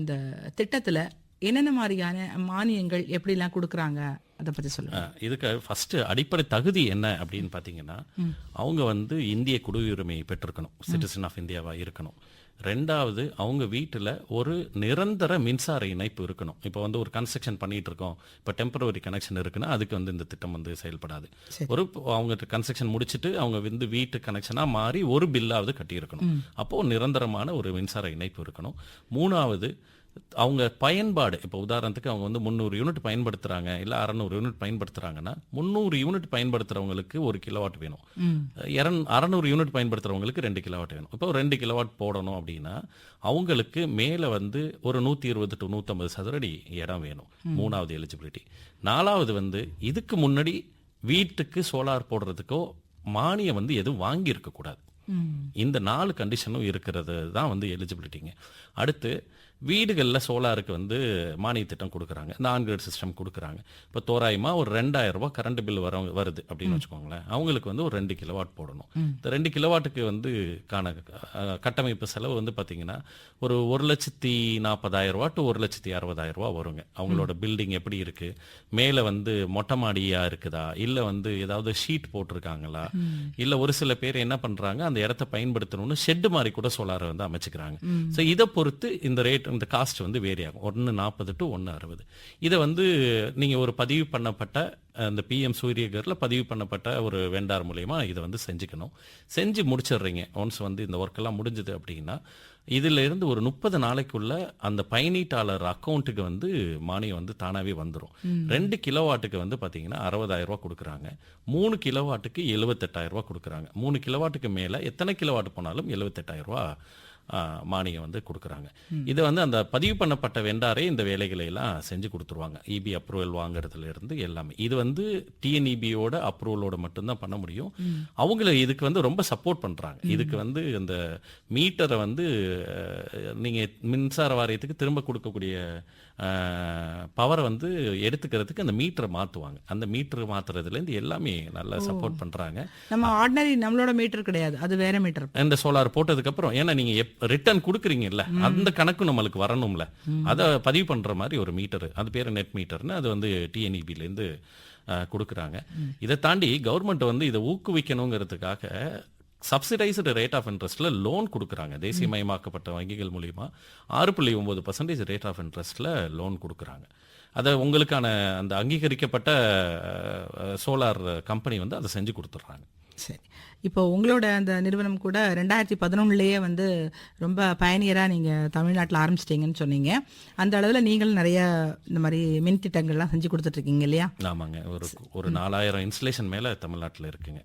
இந்த திட்டத்தில் என்னென்ன மாதிரியான மானியங்கள் எப்படிலாம் கொடுக்குறாங்க? அதை பத்தி சொல்லுங்க. அஹ், இதுக்கு ஃபர்ஸ்ட் அடிப்படை தகுதி என்ன அப்படின்னு பார்த்தீங்கன்னா அவங்க வந்து இந்திய குடியுரிமை பெற்றிருக்கணும். சிட்டிசன் ஆஃப் இந்தியாவா இருக்கணும். ரெண்டாவது அவங்க வீட்டில் ஒரு நிரந்தர மின்சார இணைப்பு இருக்கணும். இப்போ வந்து ஒரு கன்ஸ்ட்ரக்ஷன் பண்ணிட்டு இருக்கோம் இப்போ டெம்பரவரி கனெக்ஷன் இருக்குன்னா அதுக்கு வந்து இந்த திட்டம் வந்து செயல்படாது. ஒரு அவங்க கன்ஸ்ட்ரக்ஷன் முடிச்சுட்டு அவங்க வந்து வீட்டு கனெக்ஷனாக மாறி ஒரு பில்லாவது கட்டியிருக்கணும். அப்போ நிரந்தரமான ஒரு மின்சார இணைப்பு இருக்கணும். மூணாவது அவங்க பயன்பாடு இப்போ உதாரணத்துக்கு அவங்க வந்து முந்நூறு யூனிட் பயன்படுத்துறாங்க இல்லை அறநூறு யூனிட் பயன்படுத்துறாங்கன்னா முந்நூறு யூனிட் பயன்படுத்துறவங்களுக்கு ஒரு கிலோவாட் வேணும். இரண் அறநூறு யூனிட் பயன்படுத்துறவங்களுக்கு ரெண்டு கிலோவாட் வேணும். இப்போ ரெண்டு கிலோவாட் போடணும் அப்படின்னா அவங்களுக்கு மேலே வந்து ஒரு நூற்றி இருபது டு நூற்றம்பது சதுரடி இடம் வேணும் மூணாவது எலிஜிபிலிட்டி நாலாவது வந்து இதுக்கு முன்னாடி வீட்டுக்கு சோலார் போடுறதுக்கோ மானியம் வந்து எதுவும் வாங்கியிருக்க கூடாது. இந்த நாலு கண்டிஷனும் இருக்கிறது தான் வந்து எலிஜிபிலிட்டிங்க அடுத்து வீடுகளில் சோலாருக்கு வந்து மானிய திட்டம் கொடுக்குறாங்க. இந்த ஆன்கிரேட் சிஸ்டம் கொடுக்குறாங்க. இப்போ தோராயமாக ஒரு ரெண்டாயிரம் ரூபாய் கரண்ட் பில் வர வருது அப்படின்னு வச்சுக்கோங்களேன். அவங்களுக்கு வந்து ஒரு ரெண்டு கிலோவாட் போடணும். இந்த ரெண்டு கிலோவாட்டுக்கு வந்து காண கட்டமைப்பு செலவு வந்து பார்த்தீங்கன்னா ஒரு ஒரு லட்சத்தி நாற்பதாயிரம் ரூபா டு ஒரு லட்சத்தி அறுபதாயிரம் ரூபா வருங்க. அவங்களோட பில்டிங் எப்படி இருக்கு? மேலே வந்து மொட்டை மாடியா இருக்குதா? இல்லை வந்து ஏதாவது ஷீட் போட்டிருக்காங்களா? இல்லை ஒரு சில பேர் என்ன பண்றாங்க அந்த இடத்த பயன்படுத்தணும்னு ஷெட் மாதிரி கூட சோலாரை வந்து அமைச்சுக்கிறாங்க. ஸோ இதை பொறுத்து இந்த ரேட் இந்த காஸ்ட் வந்து வேரி ஆகும் ஒன்று நாற்பது டு ஒன்று அறுபது. இதை வந்து நீங்க ஒரு பதிவு பண்ணப்பட்ட அந்த பிஎம் சூரியகரில் பதிவு பண்ணப்பட்ட ஒரு வெண்டார் மூலயமா இதை வந்து செஞ்சுக்கணும். செஞ்சு முடிச்சிடுறீங்க. ஒன்ஸ் வந்து இந்த ஒர்க்கெல்லாம் முடிஞ்சது அப்படின்னா இதுல இருந்து ஒரு முப்பது நாளைக்குள்ள அந்த பயனீட்டாளர் அக்கௌண்ட்டுக்கு வந்து மானியம் வந்து தானாவே வந்துடும் ரெண்டு கிலோவாட்டுக்கு வந்து பாத்தீங்கன்னா அறுபதாயிரம் ரூபாய் கொடுக்குறாங்க. மூணு கிலோவாட்டுக்கு எழுபத்தெட்டாயிரம் ரூபாய் கொடுக்குறாங்க. மூணு கிலோவாட்டுக்கு மேல எத்தனை கிலோவாட் போனாலும் எழுபத்தெட்டாயிரம் ரூபாய் ஆ, மானியம் வந்து கொடுக்குறாங்க. இது வந்து அந்த பதிவு பண்ணப்பட்ட வெண்டாரே இந்த வேலைகளை எல்லாம் செஞ்சு கொடுத்துருவாங்க. இபி அப்ரூவல் வாங்குறதுல இருந்து எல்லாமே. இது வந்து டிஎன்இபியோட அப்ரூவலோட மட்டும்தான் பண்ண முடியும். அவங்கள இதுக்கு வந்து ரொம்ப சப்போர்ட் பண்றாங்க. இதுக்கு வந்து இந்த மீட்டரை வந்து அஹ், நீங்க மின்சார வாரியத்துக்கு திரும்ப கொடுக்கக்கூடிய பவரை வந்து எடுத்துக்கிறதுக்கு அந்த மீட்டரை மாத்துவாங்க. அந்த மீட்டர் மாத்துறதுல இருந்து எல்லாமே நல்லா சப்போர்ட் பண்றாங்க. நம்ம ஆர்டினரி நம்மளோட மீட்டர் கிடையாது. அது வேற மீட்டர் இந்த சோலார் போட்டதுக்கு அப்புறம் ஏன்னா நீங்க ரிட்டர்ன் கொடுக்குறீங்கல்ல அந்த கணக்கு நம்மளுக்கு வரணும்ல. அதை பதிவு பண்ற மாதிரி ஒரு மீட்டர் அது பேர் நெட் மீட்டர்னு அது வந்து இருந்து அஹ், கொடுக்குறாங்க. இதை தாண்டி கவர்மெண்ட் வந்து இதை ஊக்குவிக்கணுங்கிறதுக்காக சப்சிடைஸ்டு ரேட் ஆஃப் இன்ட்ரெஸ்ட்ல லோன் கொடுக்குறாங்க. தேசியமயமாக்கப்பட்ட வங்கிகள் மூலியமா ஆறு புள்ளி ஒன்பது பர்சன்டேஜ் ரேட் ஆஃப் இன்ட்ரெஸ்ட்ல லோன் கொடுக்குறாங்க. அதை உங்களுக்கான அந்த அங்கீகரிக்கப்பட்ட சோலார் கம்பெனி வந்து அதை செஞ்சு கொடுத்துட்றாங்க. சரி. இப்போ உங்களோட அந்த நிறுவனம் கூட ரெண்டாயிரத்தி பதினொன்னுலேயே வந்து ரொம்ப பயணியராக நீங்கள் தமிழ்நாட்டில் ஆரம்பிச்சிட்டீங்கன்னு சொன்னீங்க. அந்த அளவில் நீங்களும் நிறைய இந்த மாதிரி மின் திட்டங்கள்லாம் செஞ்சு கொடுத்துட்ருக்கீங்க இல்லையா? ஆமாங்க. ஒரு ஒரு நாலாயிரம் இன்ஸ்டலேஷன் மேல தமிழ்நாட்டுல இருக்குங்க.